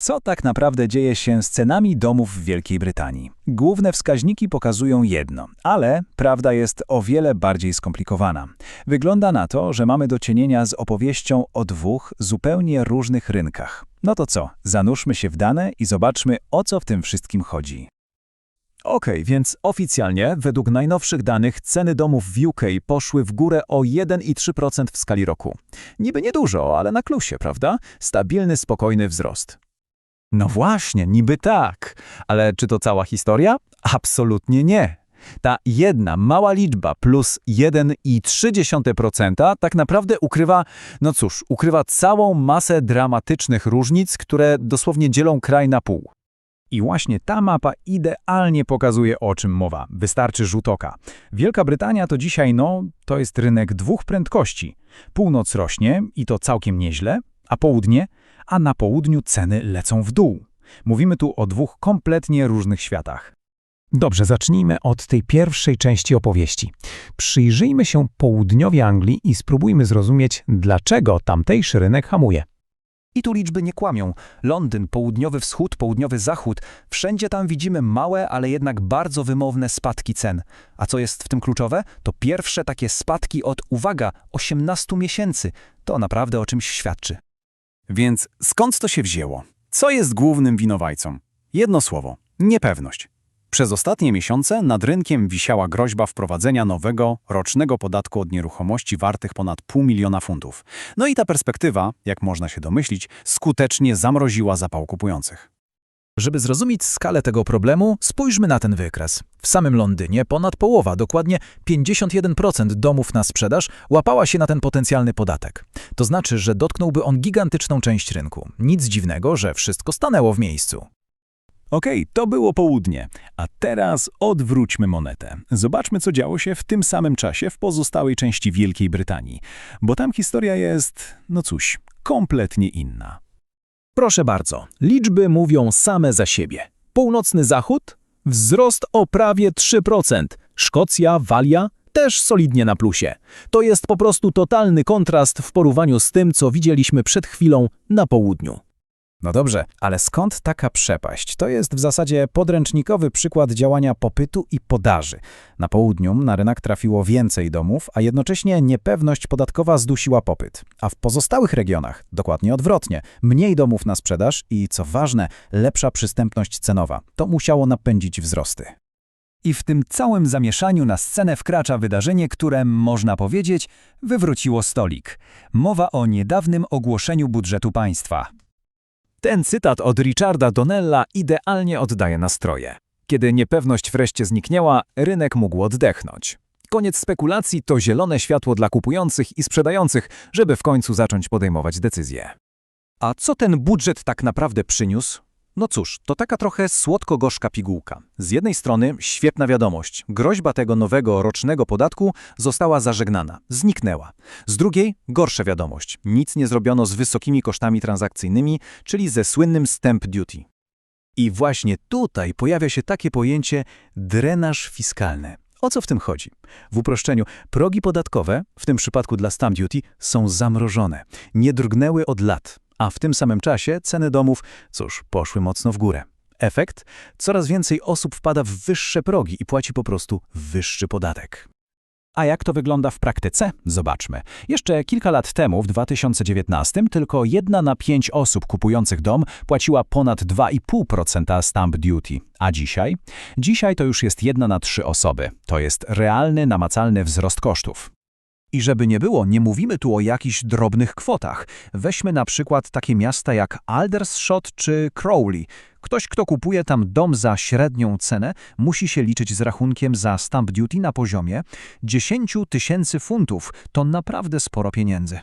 Co tak naprawdę dzieje się z cenami domów w Wielkiej Brytanii? Główne wskaźniki pokazują jedno, ale prawda jest o wiele bardziej skomplikowana. Wygląda na to, że mamy do czynienia z opowieścią o dwóch zupełnie różnych rynkach. No to co, zanurzmy się w dane i zobaczmy, o co w tym wszystkim chodzi. Okej, więc oficjalnie, według najnowszych danych, ceny domów w UK poszły w górę o 1,3% w skali roku. Niby niedużo, ale na klusie, prawda? Stabilny, spokojny wzrost. No właśnie, niby tak. Ale czy to cała historia? Absolutnie nie. Ta jedna mała liczba plus 1,3% tak naprawdę ukrywa, no cóż, ukrywa całą masę dramatycznych różnic, które dosłownie dzielą kraj na pół. I właśnie ta mapa idealnie pokazuje, o czym mowa. Wystarczy rzut oka. Wielka Brytania to dzisiaj, no, to jest rynek dwóch prędkości. Północ rośnie i to całkiem nieźle, a południe, a na południu ceny lecą w dół. Mówimy tu o dwóch kompletnie różnych światach. Dobrze, zacznijmy od tej pierwszej części opowieści. Przyjrzyjmy się południowi Anglii i spróbujmy zrozumieć, dlaczego tamtejszy rynek hamuje. I tu liczby nie kłamią. Londyn, południowy wschód, południowy zachód. Wszędzie tam widzimy małe, ale jednak bardzo wymowne spadki cen. A co jest w tym kluczowe? To pierwsze takie spadki od, uwaga, 18 miesięcy. To naprawdę o czymś świadczy. Więc skąd to się wzięło? Co jest głównym winowajcą? Jedno słowo – niepewność. Przez ostatnie miesiące nad rynkiem wisiała groźba wprowadzenia nowego, rocznego podatku od nieruchomości wartych ponad pół miliona funtów. No i ta perspektywa, jak można się domyślić, skutecznie zamroziła zapał kupujących. Żeby zrozumieć skalę tego problemu, spójrzmy na ten wykres. W samym Londynie ponad połowa, dokładnie 51% domów na sprzedaż łapała się na ten potencjalny podatek. To znaczy, że dotknąłby on gigantyczną część rynku. Nic dziwnego, że wszystko stanęło w miejscu. Okej, to było południe, a teraz odwróćmy monetę. Zobaczmy, co działo się w tym samym czasie w pozostałej części Wielkiej Brytanii, bo tam historia jest, no cóż, kompletnie inna. Proszę bardzo, liczby mówią same za siebie. Północny Zachód? Wzrost o prawie 3%. Szkocja, Walia? Też solidnie na plusie. To jest po prostu totalny kontrast w porównaniu z tym, co widzieliśmy przed chwilą na południu. No dobrze, ale skąd taka przepaść? To jest w zasadzie podręcznikowy przykład działania popytu i podaży. Na południu na rynek trafiło więcej domów, a jednocześnie niepewność podatkowa zdusiła popyt. A w pozostałych regionach dokładnie odwrotnie. Mniej domów na sprzedaż i, co ważne, lepsza przystępność cenowa. To musiało napędzić wzrosty. I w tym całym zamieszaniu na scenę wkracza wydarzenie, które, można powiedzieć, wywróciło stolik. Mowa o niedawnym ogłoszeniu budżetu państwa. Ten cytat od Richarda Donnella idealnie oddaje nastroje. Kiedy niepewność wreszcie zniknęła, rynek mógł oddechnąć. Koniec spekulacji to zielone światło dla kupujących i sprzedających, żeby w końcu zacząć podejmować decyzje. A co ten budżet tak naprawdę przyniósł? No cóż, to taka trochę słodko-gorzka pigułka. Z jednej strony świetna wiadomość. Groźba tego nowego rocznego podatku została zażegnana, zniknęła. Z drugiej gorsza wiadomość. Nic nie zrobiono z wysokimi kosztami transakcyjnymi, czyli ze słynnym stamp duty. I właśnie tutaj pojawia się takie pojęcie drenaż fiskalny. O co w tym chodzi? W uproszczeniu, progi podatkowe, w tym przypadku dla stamp duty, są zamrożone. Nie drgnęły od lat a w tym samym czasie ceny domów, cóż, poszły mocno w górę. Efekt? Coraz więcej osób wpada w wyższe progi i płaci po prostu wyższy podatek. A jak to wygląda w praktyce? Zobaczmy. Jeszcze kilka lat temu, w 2019, tylko jedna na pięć osób kupujących dom płaciła ponad 2,5% stamp duty. A dzisiaj? Dzisiaj to już jest jedna na trzy osoby. To jest realny, namacalny wzrost kosztów. I żeby nie było, nie mówimy tu o jakichś drobnych kwotach. Weźmy na przykład takie miasta jak Aldershot czy Crowley. Ktoś, kto kupuje tam dom za średnią cenę, musi się liczyć z rachunkiem za stamp duty na poziomie 10 tysięcy funtów. To naprawdę sporo pieniędzy.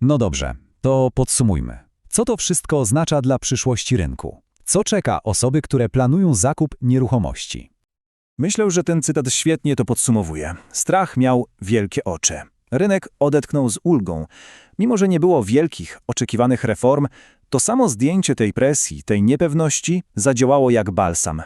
No dobrze, to podsumujmy. Co to wszystko oznacza dla przyszłości rynku? Co czeka osoby, które planują zakup nieruchomości? Myślę, że ten cytat świetnie to podsumowuje. Strach miał wielkie oczy. Rynek odetchnął z ulgą. Mimo, że nie było wielkich, oczekiwanych reform, to samo zdjęcie tej presji, tej niepewności zadziałało jak balsam.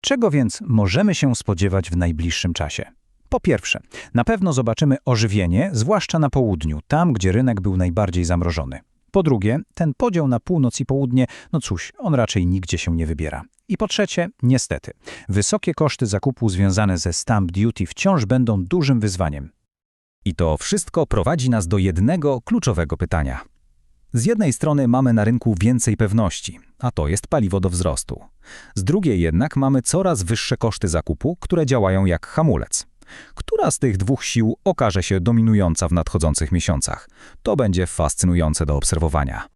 Czego więc możemy się spodziewać w najbliższym czasie? Po pierwsze, na pewno zobaczymy ożywienie, zwłaszcza na południu, tam gdzie rynek był najbardziej zamrożony. Po drugie, ten podział na północ i południe, no cóż, on raczej nigdzie się nie wybiera. I po trzecie, niestety, wysokie koszty zakupu związane ze stamp duty wciąż będą dużym wyzwaniem. I to wszystko prowadzi nas do jednego kluczowego pytania. Z jednej strony mamy na rynku więcej pewności, a to jest paliwo do wzrostu. Z drugiej jednak mamy coraz wyższe koszty zakupu, które działają jak hamulec. Która z tych dwóch sił okaże się dominująca w nadchodzących miesiącach? To będzie fascynujące do obserwowania.